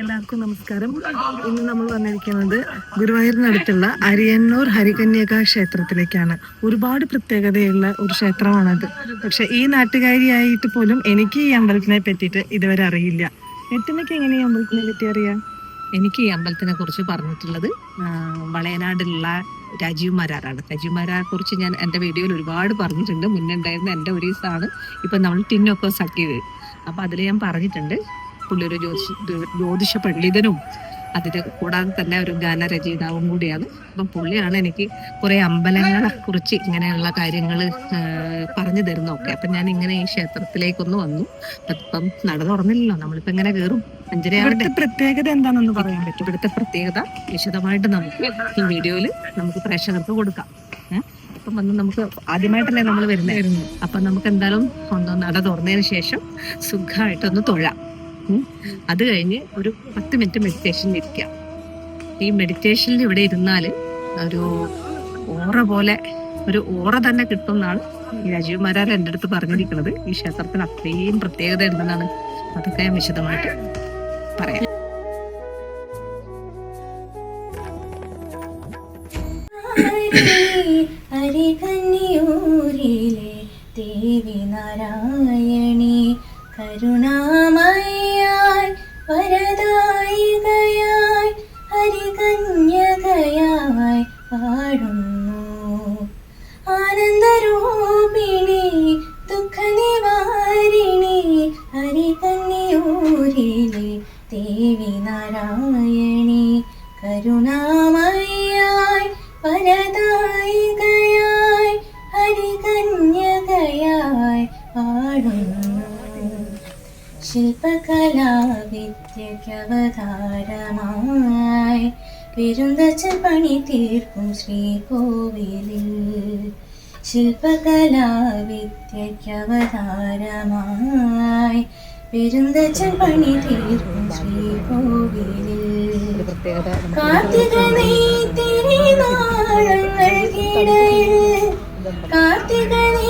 എല്ലാവർക്കും നമസ്കാരം. ഇന്ന് നമ്മൾ വന്നിരിക്കുന്നത് ഗുരുവായൂരിനടുത്തുള്ള അരിയന്നൂർ ഹരികന്യക ക്ഷേത്രത്തിലേക്കാണ്. ഒരുപാട് പ്രത്യേകതയുള്ള ഒരു ക്ഷേത്രമാണത്. പക്ഷെ ഈ നാട്ടുകാരിയായിട്ട് പോലും എനിക്ക് ഈ അമ്പലത്തിനെ പറ്റിയിട്ട് ഇതുവരെ അറിയില്ല. എട്ടിനൊക്കെ എങ്ങനെ ഈ അമ്പലത്തിനെ പറ്റി അറിയാം? എനിക്ക് ഈ അമ്പലത്തിനെ കുറിച്ച് പറഞ്ഞിട്ടുള്ളത് വളയനാടുള്ള രാജീവ് മാരാറാണ് രാജീവ് മാരാറെ കുറിച്ച് ഞാൻ എന്റെ വീഡിയോയിൽ ഒരുപാട് പറഞ്ഞിട്ടുണ്ട്. മുന്നേ ഉണ്ടായിരുന്ന എന്റെ ഒരു ദിവസമാണ് ഇപ്പം നമ്മൾ ടിന്നൊക്കെ സക്കിയത് അപ്പോൾ അതിൽ ഞാൻ പറഞ്ഞിട്ടുണ്ട്. പുള്ളി ഒരു ജ്യോതിഷ ജ്യോതിഷ പണ്ഡിതനും അതിന് കൂടാതെ തന്നെ ഒരു ഗാനരചയിതാവും കൂടിയാണ്. അപ്പം പുള്ളിയാണ് എനിക്ക് കുറേ അമ്പലങ്ങളെ കുറിച്ച് ഇങ്ങനെയുള്ള കാര്യങ്ങൾ പറഞ്ഞു തരുന്നൊക്കെ അപ്പം ഞാൻ ഇങ്ങനെ ഈ ക്ഷേത്രത്തിലേക്കൊന്ന് വന്നു. അപ്പം നട തുറന്നില്ലല്ലോ നമ്മളിപ്പോൾ എങ്ങനെ കയറും ഇവിടുത്തെ പ്രത്യേകത എന്താണെന്ന് പറയാൻ പറ്റും ഇവിടുത്തെ പ്രത്യേകത വിശദമായിട്ട് നമുക്ക് ഈ വീഡിയോയിൽ നമുക്ക് പ്രേക്ഷകർക്ക് കൊടുക്കാം. അപ്പം വന്ന് നമുക്ക് ആദ്യമായിട്ടല്ലേ നമ്മൾ വരുന്നത്. അപ്പം നമുക്ക് എന്തായാലും ഒന്ന് നട തുറന്നതിന് ശേഷം സുഖമായിട്ടൊന്ന് തൊഴാം. അത് കഴിഞ്ഞ് ഒരു പത്ത് മിനിറ്റ് മെഡിറ്റേഷനിൽ ഇരിക്കാം. ഈ മെഡിറ്റേഷനിൽ ഇവിടെ ഇരുന്നാൽ ഒരു ഓറ പോലെ ഒരു ഓറ തന്നെ കിട്ടും എന്നാണ് രാജീവ് മാരാർ എന്റെ അടുത്ത് പറഞ്ഞിരിക്കുന്നത്. ഈ ക്ഷേത്രത്തിന് അത്രയും പ്രത്യേകത ഉണ്ടെന്നാണ് അതൊക്കെ ഞാൻ വിശദമായിട്ട് പറയാം. ൂരിലെ ദേവി നാരായണി കരുണാമയായി വരദായികയായി ഹരികന്യകയായി പാടുന്നു ആനന്ദരൂപിണി ദുഃഖനിവാരിണി ഹരികന്യൂരിലെ ദേവി നാരായണി കരുണാമയായി വരദായികയായി ശില്പകലാവിദ്യക്കവതാരമായി പെരുന്തച്ച പണി തീർക്കും ശ്രീകോവിലിൽ. ശില്പകലാവിദ്യക്കവതാരമായി വിരുന്തച്ച പണി തീർക്കും ശ്രീകോവിലിൽ. കാർത്തിക നെയ്ത്തിരി നാളങ്ങൾക്കിടയിൽ കാർത്തിക നെയ്ത്തിരി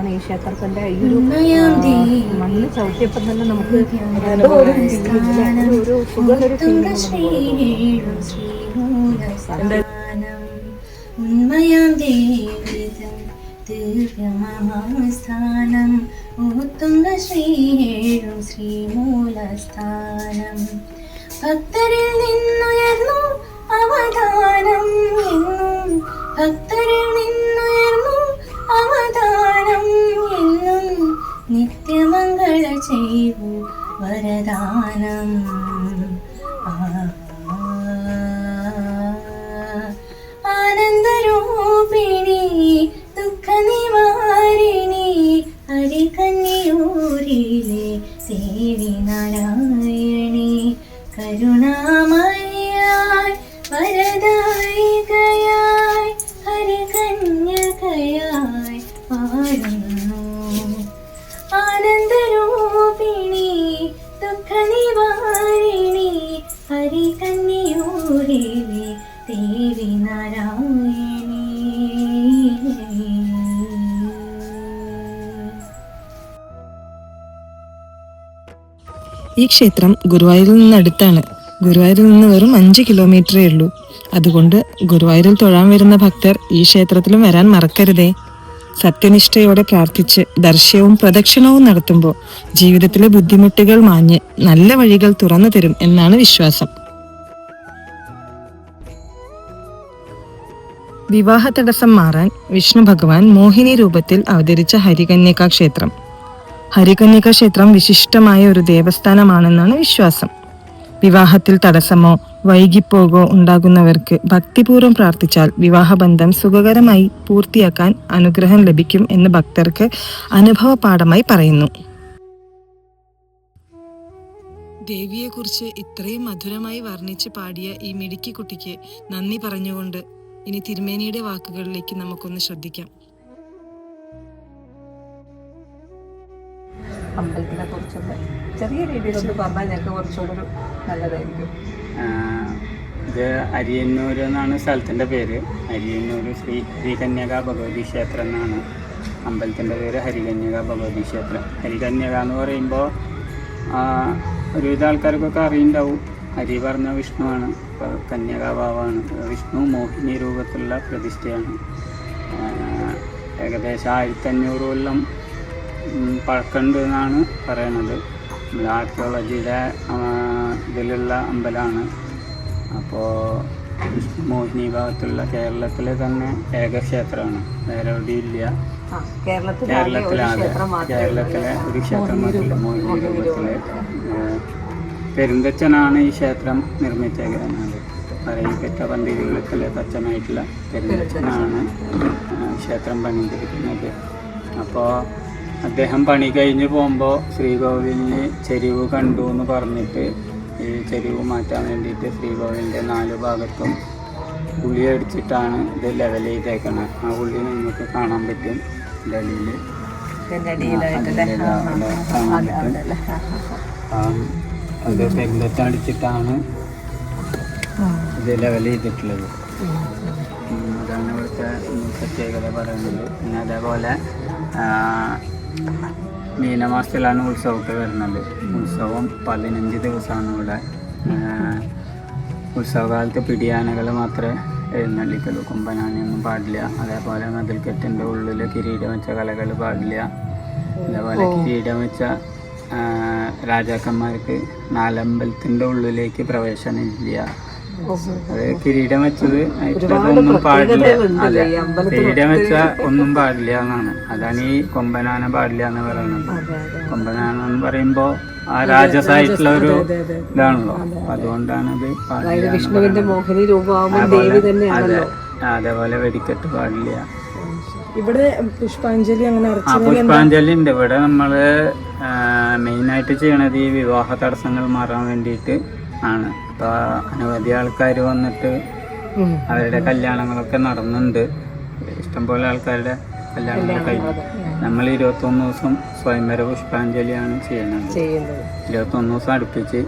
അതുകൊണ്ടാണ് ഈ ക്ഷേത്രത്തിന്റെ ഈ ഒരു മണ്ണ് ചവിട്ടിയപ്പം തന്നെ നമുക്ക് ഒരു സുഖം ഒരു ഉന്മയാം ദേവിതം ദീർഘമഹാസ്ഥാനം ഊത്തുങ്ക ശ്രീഹേഴും ശ്രീമൂലസ്ഥാനം. ഭക്തരിൽ നിന്നുയർന്നു അവതാരം എന്നും ഭക്തരിൽ ദുഃഖനിവാരിണി ഹരികന്യൂരിലെ ദേവി നാരായണി. ഈ ക്ഷേത്രം ഗുരുവായൂരിൽ നിന്ന് അടുത്താണ് ഗുരുവായൂരിൽ നിന്ന് വെറും അഞ്ച് കിലോമീറ്ററേ ഉള്ളൂ. അതുകൊണ്ട് ഗുരുവായൂരിൽ തൊഴാൻ വരുന്ന ഭക്തർ ഈ ക്ഷേത്രത്തിലും വരാൻ മറക്കരുതേ. സത്യനിഷ്ഠയോടെ പ്രാർത്ഥിച്ച് ദർശനവും പ്രദക്ഷിണവും നടത്തുമ്പോൾ ജീവിതത്തിലെ ബുദ്ധിമുട്ടുകൾ മാഞ്ഞ് നല്ല വഴികൾ തുറന്നു തരും എന്നാണ് വിശ്വാസം. വിവാഹ തടസ്സം മാറാൻ വിഷ്ണു ഭഗവാൻ മോഹിനി രൂപത്തിൽ അവതരിച്ച ഹരികന്യക ക്ഷേത്രം. ഹരികന്യക ക്ഷേത്രം വിശിഷ്ടമായ ഒരു ദേവസ്ഥാനമാണെന്നാണ് വിശ്വാസം. വിവാഹത്തിൽ തടസ്സമോ വൈകിപ്പോകോ ഉണ്ടാകുന്നവർക്ക് ഭക്തിപൂർവം പ്രാർത്ഥിച്ചാൽ വിവാഹബന്ധം സുഖകരമായി പൂർത്തിയാക്കാൻ അനുഗ്രഹം ലഭിക്കും എന്ന് ഭക്തർക്ക് അനുഭവ പാഠമായി പറയുന്നു. ദേവിയെക്കുറിച്ച് ഇത്രയും മധുരമായി വർണിച്ച് പാടിയ ഈ മിടുക്കി കുട്ടിക്ക് നന്ദി പറഞ്ഞുകൊണ്ട് ഇനി തിരുമേനിയുടെ വാക്കുകളിലേക്ക് നമുക്കൊന്ന് ശ്രദ്ധിക്കാം. അമ്പലത്തിനെ കുറിച്ചൊന്ന് ചെറിയ രീതിയിലൊന്ന് പറഞ്ഞാൽ ഞങ്ങൾക്ക് കുറച്ചുകൂടെ ഒരു നല്ലതായിരിക്കും ഇത് അരിയന്നൂർ എന്നാണ് സ്ഥലത്തിന്റെ പേര്. അരിയന്നൂർ ശ്രീ ശ്രീകന്യക ഭഗവതി ക്ഷേത്രം എന്നാണ് അമ്പലത്തിന്റെ പേര് ഹരികന്യക ഭഗവതി ക്ഷേത്രം. ഹരികന്യക എന്ന് പറയുമ്പോൾ ഒരുവിധ ആൾക്കാർക്കൊക്കെ അറിയുണ്ടാവും. ഹരി പറഞ്ഞ വിഷ്ണുവാണ് കന്യകാഭാവമാണ് വിഷ്ണു മോഹിനി രൂപത്തിലുള്ള പ്രതിഷ്ഠയാണ്. ഏകദേശം ആയിരത്തി അഞ്ഞൂറ് കൊല്ലം പഴക്കമുണ്ട് എന്നാണ് പറയണത്. ആർക്കിയോളജിയുടെ ഇതിലുള്ള അമ്പലമാണ്. അപ്പോൾ മോഹിനി ഭാഗത്തുള്ള കേരളത്തിലെ തന്നെ ഏക ക്ഷേത്രമാണ് വേറെ എവിടെയും ഇല്ല ആ കേരളത്തിലെ ഒരു കേരളത്തിലാകെ കേരളത്തിലെ ഒരു ക്ഷേത്രം മാത്രമല്ല മോഹിനി രൂപത്തിലെ പെരുന്തച്ചനാണ് ഈ ക്ഷേത്രം നിർമ്മിച്ചേക്കുന്നത്. പറയപ്പെട്ട പന്തിരികളത്തിലെ തച്ചനായിട്ടുള്ള പെരുന്തച്ചനാണ് ആ, ക്ഷേത്രം പണിതിരിക്കുന്നത്. അപ്പോൾ അദ്ദേഹം പണി കഴിഞ്ഞ് പോകുമ്പോൾ ശ്രീകോവിലിന് ചെരിവ് കണ്ടു എന്ന് പറഞ്ഞിട്ട് ഈ ചെരിവ് മാറ്റാൻ വേണ്ടിയിട്ട് ശ്രീകോവിലിന്റെ നാല് ഭാഗത്തും ഉള്ളി അടിച്ചിട്ടാണ് ഇത് ലെവൽ ചെയ്തേക്കണത് ആ ഉള്ളി നിങ്ങൾക്ക് കാണാൻ പറ്റും ഡൽഹിയിൽ അതെ, പെരുന്തച്ചൻ ഇത് ലെവൽ ചെയ്തിട്ടുള്ളത്. അതാണ് ഇവിടുത്തെ പ്രത്യേകത പറയുന്നത്. പിന്നെ അതേപോലെ മീനമാസത്തിലാണ് ഉത്സവമൊക്കെ വരുന്നത്. ഉത്സവം പതിനഞ്ച് ദിവസമാണ് ഇവിടെ. ഉത്സവകാലത്ത് പിടിയാനകൾ മാത്രമേ എഴുന്നള്ളിക്കുള്ളൂ കുമ്പനാനയൊന്നും പാടില്ല. അതേപോലെ മതിൽക്കെട്ടിന്റെ ഉള്ളിൽ കിരീടം വെച്ച കലകൾ പാടില്ല. അതേപോലെ കിരീടം വെച്ച രാജാക്കന്മാർക്ക് നാലമ്പലത്തിന്റെ ഉള്ളിലേക്ക് പ്രവേശനമില്ല അത് കിരീടം വെച്ചത് ഒന്നും പാടില്ല. അതെ കിരീടം വെച്ച ഒന്നും പാടില്ല എന്നാണ്. അതാണ് ഈ കൊമ്പനാന പാടില്ല എന്ന് പറയുന്നത്. അതെ അതെ കൊമ്പനാന എന്ന് പറയുമ്പോ ആ രാജസായിട്ടുള്ള ഒരു ഇതാണല്ലോ. അതുകൊണ്ടാണ് ഇത് പാടില്ല വിഷ്ണുവിന്റെ മോഹിനി രൂപമാകുമ്പോൾ അതെ അതേപോലെ വെടിക്കെട്ട് പാടില്ല. ഇവിടെ പുഷ്പാഞ്ജലി അങ്ങനെ പുഷ്പാഞ്ജലി ഉണ്ട്. ഇവിടെ നമ്മൾ മെയിനായിട്ട് ചെയ്യണത് ഈ വിവാഹ തടസ്സങ്ങൾ മാറാൻ വേണ്ടിയിട്ട് ആണ്. ഇപ്പൊ അനവധി ആൾക്കാർ വന്നിട്ട്. അവരുടെ കല്യാണങ്ങളൊക്കെ നടന്നുണ്ട്. ഇഷ്ടംപോലെ ആൾക്കാരുടെ കല്യാണങ്ങൾ കഴിഞ്ഞു. നമ്മൾ ഇരുപത്തൊന്ന് ദിവസം സ്വയംവര പുഷ്പാഞ്ജലിയാണ് ചെയ്യുന്നത്. ഇരുപത്തൊന്ന് ദിവസം അടുപ്പിച്ച്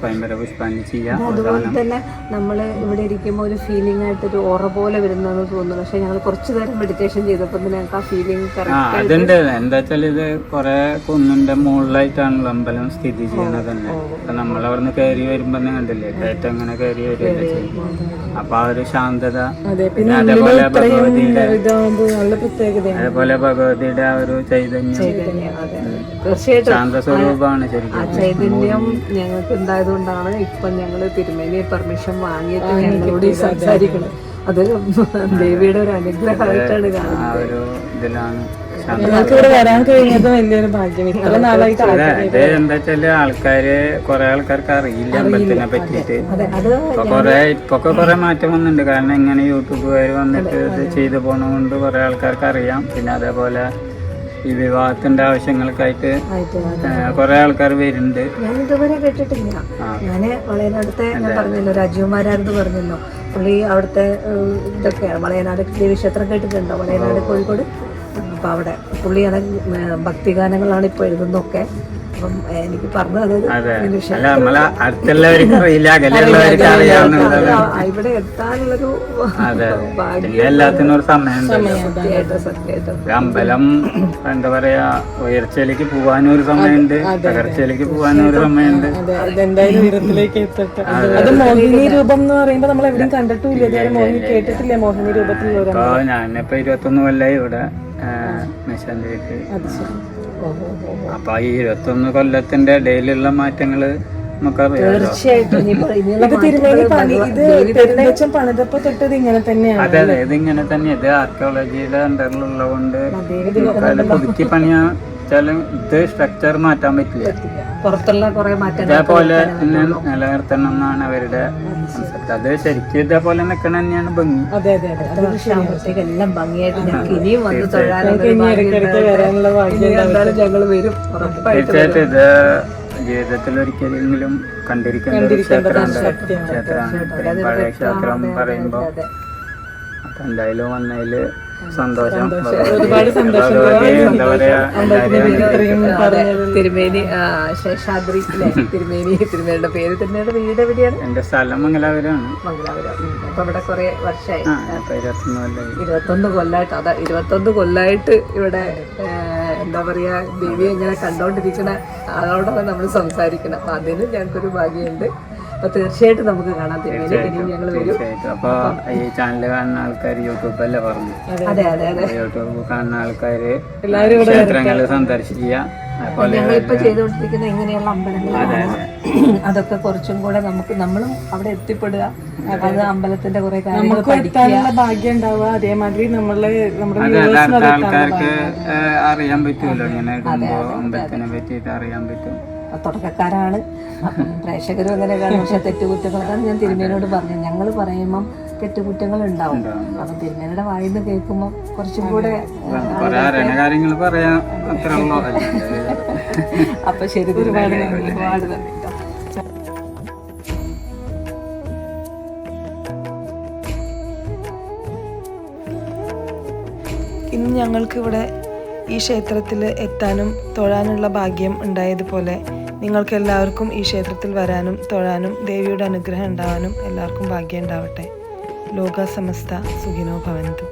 സ്വയംവര പുഷ്പാഞ്ജലി ചെയ്യാം. അതുപോലെ തന്നെ നമ്മൾ ഇവിടെ ഇരിക്കുമ്പോൾ ഒരു ഫീലിംഗ് ആയിട്ട് ഒരു ഓറ പോലെ വരുന്നതെന്ന് തോന്നുന്നു പക്ഷെ ഞങ്ങൾ കുറച്ചു നേരം മെഡിറ്റേഷൻ ചെയ്തപ്പോൾ ഞങ്ങൾക്ക് ആ ഫീലിംഗ് അതുണ്ട്. എന്താ വെച്ചാൽ ഇത് കുറെ കുന്നിന്റെ മുകളിലായിട്ടാണല്ലോ അമ്പലം സ്ഥിതി ചെയ്യുന്നത് തന്നെ. അപ്പൊ നമ്മൾ അവിടുന്ന് കയറി വരുമ്പോ തന്നെ കണ്ടില്ലേ? കയറ്റം അങ്ങനെ കയറി വരികയല്ലേ ചെയ്യും. അപ്പൊ ആ ഒരു ശാന്തത പിന്നെ അതേപോലെ ഭഗവതിയുടെ അതേപോലെ ഭഗവതിയുടെ ആ ഒരു ചൈതന്യം. തീർച്ചയായിട്ടും. ശാന്ത സ്വരൂപമാണ് ആ ശരിക്കും. ചൈതന്യം ഞങ്ങൾക്ക് ഉണ്ടായതുകൊണ്ടാണ് ഇപ്പൊ ഞങ്ങൾ തിരുമേനി പെർമിഷൻ വാങ്ങിയിട്ട് ഞങ്ങളോട് സംസാരിക്കുന്നത് അത് ദേവിയുടെ ഒരു അനുഗ്രഹമായിട്ടാണ് കാണുന്നത്. ഞങ്ങൾക്ക് ഇവിടെ വരാൻ കഴിഞ്ഞത് വലിയൊരു ഭാഗ്യം. ഇത്ര നാളായിട്ട് എന്താ വെച്ചാൽ ആൾക്കാര് കുറെ ആൾക്കാർക്ക് അറിയില്ല അമ്പലത്തിനെ പറ്റിയിട്ട്. കൊറേ ഇപ്പൊക്കെ കുറെ മാറ്റം വന്നിട്ടുണ്ട്. കാരണം ഇങ്ങനെ യൂട്യൂബുകാർ വന്നിട്ട് ഇത് ചെയ്തു പോണതുകൊണ്ട് കുറെ ആൾക്കാർക്ക് അറിയാം. പിന്നെ അതേപോലെ ഈ വിവാഹത്തിന്റെ ആവശ്യങ്ങൾക്കായിട്ട് കുറെ ആൾക്കാർ വരുന്നുണ്ട്. ഞാൻ ഇതുവരെ കേട്ടിട്ടില്ല. ഞാൻ വളയനാടത്തെ ഞാൻ പറഞ്ഞല്ലോ രാജീവ്മാരായിരുന്നു പറഞ്ഞല്ലോ. പുള്ളി അവിടുത്തെ ഇതൊക്കെയാണ്. വളയനാട് ദേവീക്ഷേത്രം കേട്ടിട്ടുണ്ടോ? വളയനാട് കോഴിക്കോട്? അപ്പൊ അവിടെ പുള്ളിയാണ് ഭക്തിഗാനങ്ങളാണ് ഇപ്പൊ എഴുതുന്നൊക്കെ അപ്പം എനിക്ക് പറഞ്ഞു തന്നത് അതെ. ഈ വിഷയം. അല്ല നമ്മളെ അടുത്തുള്ളവർക്ക് അറിയില്ല അകലെയുള്ളവർക്ക് അറിയാവുന്നതാണ് ഇവിടെ എത്താനുള്ളൊരു അതെ. ഭാഗ്യം എല്ലാത്തിനും ഒരു സമയം അമ്പലം എന്താ പറയാ ഉയർച്ചയിലേക്ക് പോകാനും ഒരു സമയമുണ്ട് തകർച്ചയിലേക്ക് പോകാനും ഒരു സമയമുണ്ട്. അതെന്തായാലും ഉയരത്തിലേക്ക് എത്തട്ടെ. അത്. മോഹിനി രൂപം എന്ന് പറയുമ്പോ നമ്മൾ എവിടെയും കണ്ടിട്ടില്ല. മോഹിനി കേട്ടിട്ടില്ല മോഹിനി രൂപത്തിലുള്ള ഞാനിപ്പോ ഇരുപത്തൊന്ന് കൊല്ലായി ഇവിടെ മെഷീനിലേക്ക് അപ്പൊ ഈ ഇരുപത്തൊന്ന് കൊല്ലത്തിന്റെ ഇടയിലുള്ള മാറ്റങ്ങൾ തീർച്ചയായിട്ടും. ഇനിയുള്ള ഇത് ഇങ്ങനെ തന്നെയാണ്. അതെ അതെ. ഇതിങ്ങനെ തന്നെ. ഇത് ആർക്കിയോളജിയുടെ അണ്ടറിലുള്ളതുകൊണ്ട് പുതുക്കി പണിയാ വെച്ചാലും ഇത് സ്ട്രക്ചർ മാറ്റാൻ പറ്റില്ല. പുറത്തുള്ള കുറെ മാറ്റങ്ങൾ ഇതേപോലെ തന്നെ നിലനിർത്തണം എന്നാണ് അവരുടെ. അത് ശരിക്കും ഇതേപോലെ നിൽക്കണം തന്നെയാണ് ഭംഗി. അതെ അതെ അതെ. എല്ലാം ഭംഗിയായിട്ട് ഞങ്ങൾക്ക് ഇനിയും വന്ന് ഞങ്ങൾ വരും? തീർച്ചയായിട്ടും ഇത് ജീവിതത്തിൽ ഒരിക്കലെങ്കിലും കണ്ടിരിക്കേണ്ട ഒരു ക്ഷേത്രമാണ്. ക്ഷേത്രമാണ്. പഴയ ക്ഷേത്രം പറയുമ്പോൾ അപ്പൊ എന്തായാലും വന്നതിൽ സന്തോഷം. ഒരുപാട് സന്തോഷം. തിരുമേനി ശേഷാദ്രി തിരുമേനി തിരുമേനിയുടെ പേര് തിരുമേനിയുടെ വീട് എവിടെയാണ്? എന്റെ സ്ഥലം മംഗലാപുരമാണ്. മംഗലാപുരം. അപ്പൊ ഇവിടെ കുറെ വർഷമായി ഇരുപത്തൊന്ന് കൊല്ലായിട്ട് അതാ ഇരുപത്തൊന്ന് കൊല്ലായിട്ട് ഇവിടെ എന്താ പറയാ ദേവിയെ ഇങ്ങനെ കണ്ടോണ്ടിരിക്കണ ആളോടാണ് നമ്മൾ സംസാരിക്കണം. അപ്പൊ അതിന് ഞങ്ങൾക്കൊരു ഭാഗ്യമുണ്ട്. അപ്പൊ തീർച്ചയായിട്ടും നമുക്ക് കാണാൻ ഇനിയും ഞങ്ങൾ വരും തീർച്ചയായിട്ടും. അപ്പൊ ഈ ചാനൽ കാണുന്ന ആൾക്കാർ യൂട്യൂബല്ലേ പറഞ്ഞു? അതെ അതെ അതെ യൂട്യൂബ് കാണുന്ന ആൾക്കാര് ക്ഷേത്രങ്ങൾ സന്ദർശിക്കുക. ഞങ്ങളിപ്പോ ചെയ്തുകൊണ്ടിരിക്കുന്ന ഇങ്ങനെയുള്ള അമ്പലങ്ങളാണ് അതൊക്കെ കുറച്ചും കൂടെ നമുക്ക് നമ്മളും അവിടെ എത്തിപ്പെടുക. അത് അമ്പലത്തിന്റെ കുറെ കാര്യങ്ങൾ നമുക്ക് എത്താനുള്ള ഭാഗ്യം ഉണ്ടാവുക. അതേമാതിരി നമ്മൾ നമ്മുടെ ആൾക്കാർക്ക് അറിയാൻ പറ്റുമല്ലോ. ഇങ്ങനെ അമ്പലത്തിനെ പറ്റിയിട്ട് അറിയാൻ പറ്റും. തുടക്കക്കാരാണ്. അപ്പം പ്രേക്ഷകരും അങ്ങനെ കാണും. പക്ഷെ തെറ്റുകുറ്റങ്ങളൊക്കെ ഞാൻ തിരുമേനോട് പറഞ്ഞു. ഞങ്ങൾ പറയുമ്പം തെറ്റുകുറ്റങ്ങൾ ഉണ്ടാവും. അപ്പം തിരുമേനയുടെ വായിന്ന് കേൾക്കുമ്പോൾ കുറച്ചും കൂടെ അപ്പം ശരി ഒരുപാട് ഒരുപാട് നന്ദി. ഇന്ന് ഞങ്ങൾക്ക് ഇവിടെ ഈ ക്ഷേത്രത്തിൽ എത്താനും തൊഴാനുള്ള ഭാഗ്യം ഉണ്ടായതുപോലെ നിങ്ങൾക്ക് എല്ലാവർക്കും ഈ ക്ഷേത്രത്തിൽ വരാനും തൊഴാനും ദേവിയുടെ അനുഗ്രഹം ഉണ്ടാവാനും എല്ലാവർക്കും ഭാഗ്യം ഉണ്ടാവട്ടെ. ലോകസമസ്ത സുഖിനോ ഭവന്തു.